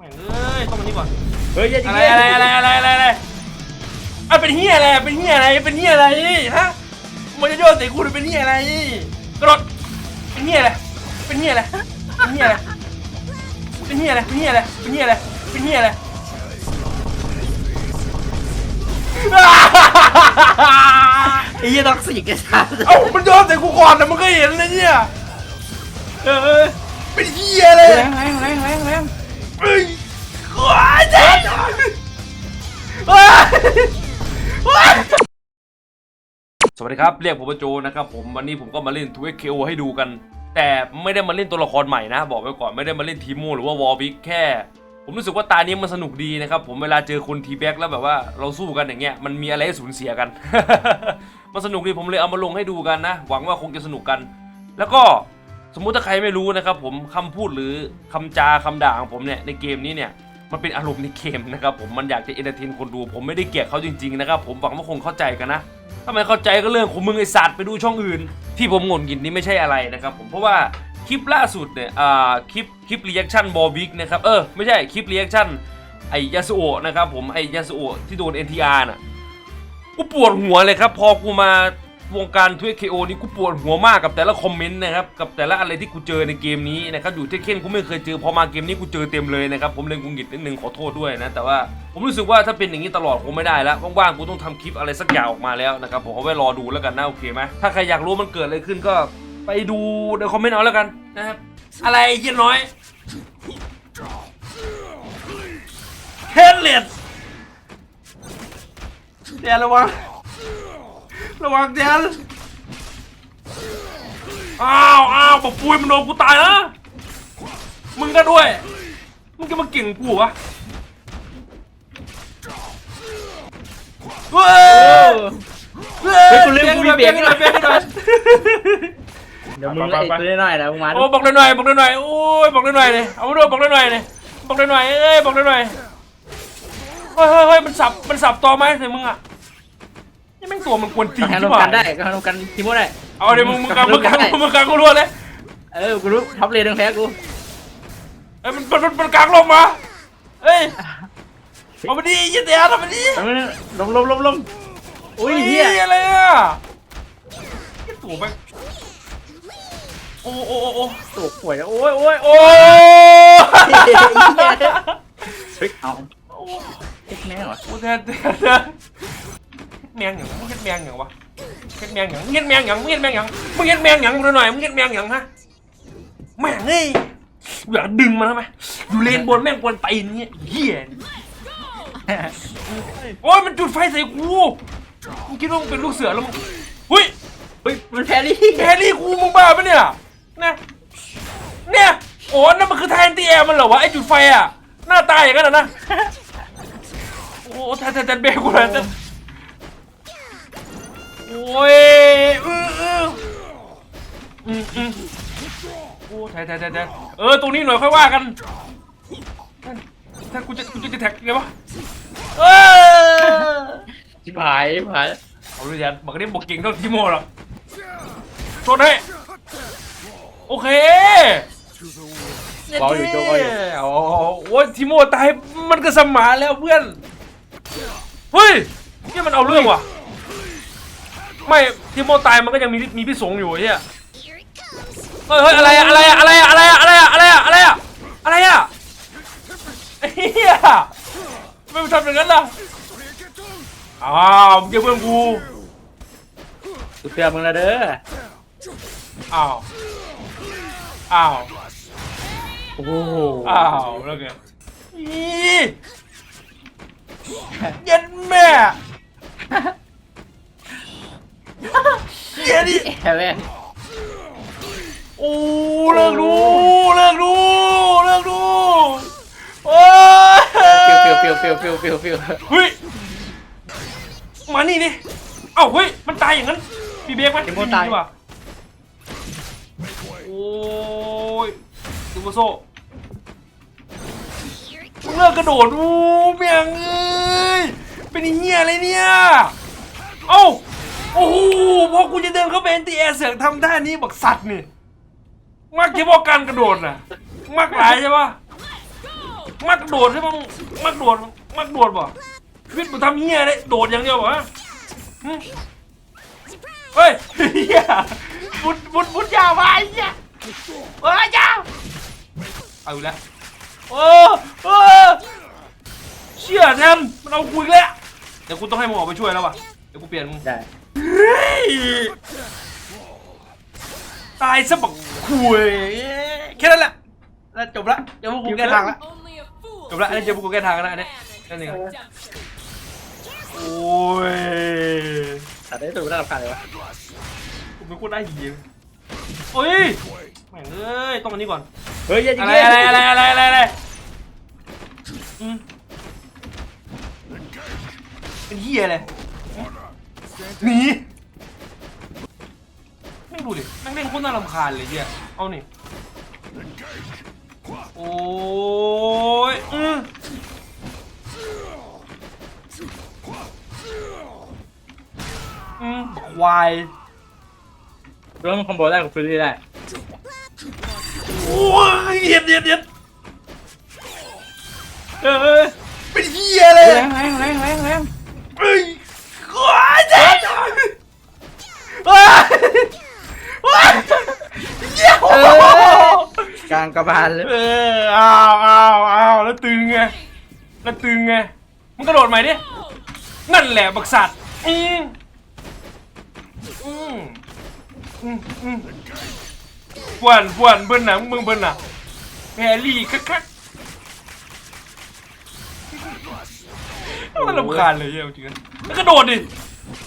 แม่งเอ้ยต้องมานี่ก่อน เฮ้ยอย่าอะไรอะไรอะไรอะไรอะไรอะไรอะเป็นเฮียอะไรเป็นเฮียอะไรเป็นเฮียอะไรฮะมันจะโยนใส่กูหรือเป็นเฮียอะไรกระโดดเป็นเฮียอะไรเป็นเฮียอะไรเป็นเฮียอะไรเป็นเฮียอะไรเป็นเฮียอะไรเป็นเฮียอะไรเป็นเฮียอะไรไอ้ยี่ท็อกซิกไอ้สัสเอ้ามันโยนใส่กูก่อนนะมึงก็เห็นเลยเนี่ยเออเป็นเฮียเลย แรงแรงแรงแรงแรง สวัสดีครับ เรียกผมว่าโจนะครับผมวันนี้ผมก็มาเล่นทูเอคให้ดูกัน แต่ไม่ได้มาเล่นตัวละครใหม่นะ บอกไว้ก่อนไม่ได้มาเล่นทีโมหรือว่าวอลวิกแค่ ผมรู้สึกว่าตานี้มันสนุกดีนะครับผมเวลาเจอคนทีแบ็กแล้วแบบว่าเราสู้กันอย่างเงี้ยมันมีอะไรให้สูญเสียกัน มันสนุกดีผมเลยเอามาลงให้ดูกันนะ หวังว่าคงจะสนุกกัน แล้วก็สมมุติถ้าใครไม่รู้นะครับผมคำพูดหรือคำจาคำด่าของผมเนี่ยในเกมนี้เนี่ย มันเป็นอารมณ์ในเกมนะครับผมมันอยากจะเอนเตอร์เทนคนดูผมไม่ได้เกลียดเขาจริงๆนะครับผมหวังว่าคงเข้าใจกันนะถ้าไมเข้าใจก็เรื่องของมึงไอสัตว์ไปดูช่องอื่น ที่ผมงนกินนี่ไม่ใช่อะไรนะครับผมเพราะว่าคลิปล่าสุดเนี่ยอ่าคลิปคลิปรีแอคชั่นบอบิกนะครับเออไม่ใช่คลิปรีแอคชั่นไอยาสุโอะนะครับผมไอยาสุโอะที่โดน NTR น่ะกูปวดหัวเลยครับ พอกูมา วงการทวิตเคโอนี่กูปวดหัวมากกับแต่ละคอมเมนต์นะครับกับแต่ละอะไรที่กูเจอในเกมนี้นะครับอยู่เที่เค้นกูไม่เคยเจอพอมาเกมนี้กูเจอเต็มเลยนะครับผมเลยกุงกิดนิดนึงขอโทษด้วยนะแต่ว่าผมรู้สึกว่าถ้าเป็นอย่างนี้ตลอดคงไม่ได้แล้วว่างๆกูต้องทำคลิปอะไรสักอย่างออกมาแล้วนะครับผมเอาไว้รอดูแล้วกันนะโอเคไหมถ้าใครอยากรู้มันเกิดอะไรขึ้นก็ไปดูในคอมเมนต์เอาแล้วกันนะครับอะไรเยี่ยน้อยเฮดเลดเดี๋ยวระวัง ระวังเจนอ้าวอ้าวบอกปุยมันโดนกูตายนะมึงก็ด้วย มึงจะมาเก่งกูวะเฮ้ยเฮ้ยกูลืมกูรีเบรกหน่อยเบรกหน่อยเดี๋ยวมึงไอ้ตัวน้อยๆนะมึงมาโอ้บอกหน่อยๆบอกหน่อยๆโอ้ยบอกหน่อยๆเลยเอามาด้วยบอกหน่อยๆเลยบอกหน่อยๆเอ้ยบอกหน่อยๆเฮ้ยเฮ้ยเฮ้ยมันสับมันสับต่อไหมใส่มึงอะ นี่แม่งตัวมันกวนตีนแข่งใช่ร่วมปะกันได้ก็ร่วมกันทีมได้ เอาเดี๋ยวมึงมึงกางมึงกางมึงกางกูรัวเลย เออ กูรู้ท็อปเลนทั้งแพ้กู เอ้ยมันมันมันมันกางลงมา เอ้ยเอามาดิยี่เดียทำมาดิลมลมลมลมอุ้ยเฮียอะไรอะไอ้ตัวแม่งโอ้โอ้โอ้โอ้ตัวป่วยโอ้ยโอ้ยโอ้เฮ้ยเอาเอ็กแม่เหรอโอ้แทนแทน แทนแมงอย่างมึงเฮ็ดแมงอย่างวะเฮ็ดแมงอย่างมึงเฮ็ดแมงอย่างมึงเฮ็ดแมงอย่างมึงเฮ็ดแมงอย่างมึงหน่อยมึงเฮ็ดแมงอย่างฮะแม่งเอ้ยอยากดึงมันทำไมอยู่เลนบนแม่งกวนตีนเนี่ยเหี้ยโอ้ยมันจุดไฟใส่กูมึงคิดว่ามึงเป็นลูกเสือแล้วมึงเฮ้ยเฮ้ยมันแพ้ดิแฮร์รี่กูมึงบ้าปะเนี่ยนะเนี่ยโอ้นั่นมันคือแทนที่แอร์มันเหรอวะไอจุดไฟอะหน้าตายอย่างนั้นอะนะโอ้แทนแทนแทนเบรกกูเลยแทน โอ้ยอืออืออืมอืมโอ้แทนแทนแทนแทนเออ ตรงนี้หน่อยค่อยว่ากัน ถ้ากูจะกูจะแท็กไงวะเออชิบหายชิบหายเอาเลยยันบอกนี้บอกเก่งเท่าทีโมหรอกชนให้โอเคบอลอยู่โจ้บอลอยู่โอ้โหทีโมตายมันก็สมานแล้วเพื่อน เฮ้ยนี่มันเอาเรื่องว่ะ ไม่ทีโมตายมันก็ยังมีมีพี่สงอยู่ไอ้เฮียเฮ้ยเฮ้ยอะไรอะอะไรอะอะไรอะอะไรอะอะไรอะอะไรอะอะไรอะอะไรอะไอ้เฮียไม่ไปทำอย่างนั้นล่ะอ้าวมึงเจอเพื่อนกูกูเตือนมึงแล้วเด้ออ้าวอ้าวโอ้โหอ้าวแล้วไงอีเย็นแม่ เย็นดิแพ้แม่โอ้เลิกดูเลิกดูเลิกดูโอ้ยเปียวเปียวเปียวเปียวเปียวเปียวเปียวเฮ้ยมานี่ดิเอ้าเฮ้ยมันตายอย่างนั้นพี่เบรกไหมดีกว่าโอ้ยดูโบโซมึงเลิกกระโดดอู้เมียงเอ้ยเป็นไอ้เหี้ยอะไรเนี่ยเอ้า โอ้โหพอกูจะเดินเข้าไปเอ็นตีแอร์เสือกทำท่านี้บักสัตว์นี่มักจะบอกการกระโดดน่ะมักหลายใช่ปะมักโดดใช่ปะมึงมักโดดมักโดดป่ะชีวิตมึงทำเฮียเลยโดดอย่างเดียววะหึเฮ้ยเฮียบุดบุดบุดยาวไปเฮียเฮ้ยยาวเอาอีกแล้วโอ้โอ้เชี่ยแทนมันเอาคุยแล้วเดี๋ยวกูต้องให้มึงออกไปช่วยแล้วว่ะเดี๋ยวกูเปลี่ยนมึงได้ ตายซะบักคุยแค่นั้นแหละแล้วจบละเดี๋ยวพวกกูแก้ทางละ Only a fool จบละอันนี้เดี๋ยวพวกกูแก้ทางกันละอันนี้นั่นเอง redemption. โอ้ยตัดได้ตัวไม่ได้รับการเลยวะกูไม่ควรได้ยีเลยโอ้ยแม่งเอ้ยต้องอันนี้ก่อน เฮ้ยอย่าอะไรอะไรอะไรอะไรอะไรอะไรอืมเป็นเหี้ยอะไร หนีไม่งดูดิแม่งเล่นโคตรน่ารำคาญเลยเหี้ยเอานี่โอ้ยอืมอืมควาย เริ่มคอมโบได้กับฟิลลี่ได้โอ้ยเหี้ย็ดเหี้ย็ดเหี้ย็ดเออเป็นเหี้ยเลยแรงแรงแรงแรงแรงเอ้ยว้าย เจ๊ว้ายว้ายเยโอ้โหกลางกระบาลเลยเอออ้าวอ้าวอ้าวแล้วตึงไงแล้วตึงไงมึงกระโดดใหม่ดินั่นแหละบักสัตว์อืมอืมอืมอืมฟวนฟวนเบิ้ลน่ะมึงเบิ้ลน่ะแฮร์รี่คักคัก มันรำคาญเลยเหี้ยจริงๆแล้วกระโดดดิ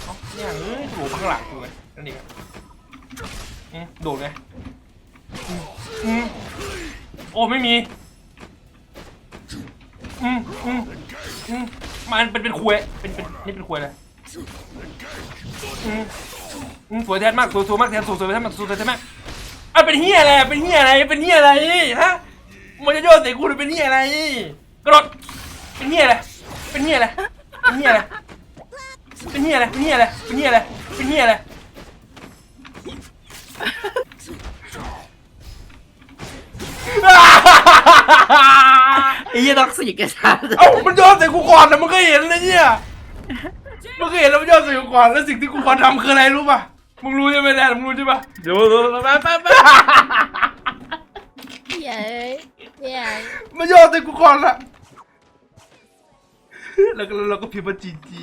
เอ้าเนี่ยเอ้ยโดดข้างหลังกูไงนั่นเองอะอืมโดดไงอืมอืมโอ้ไม่มีอืมอืมอืมมันเป็นเป็นควยเป็นเป็นนี่เป็นควยเลยอืมอืมสวยแทนมากสวยสวยมากแทนสวยสวยแทนมากสวยสวยแทนมากอะเป็นเฮียอะไรเป็นเฮียอะไรเป็นเฮียอะไรฮะมันจะโยนใส่กูหรือเป็นเฮียอะไรกระโดดเป็นเฮียอะไร เป็นเฮียอะไร เป็นเฮียอะไร เป็นเฮียอะไร เป็นเฮียอะไร เป็นเฮียอะไร เป็นเฮียอะไรไอ้ยี่ด็อกสิกไอ้สัสเอ้ามันโยนใส่กูก่อนนะมึงก็เห็นเลยเนี่ยมึงก็เห็นแล้วมันโยนใส่กูก่อนแล้วสิ่งที่กูควรทำคืออะไรรู้ป่ะ มึงรู้ใช่ไหมแดนมึงรู้ใช่ปะดูดูไปไปไปเย้เย้มันโยนใส่กูก่อนละ แล้วก็เราก็พิมพ์ว่าจีจี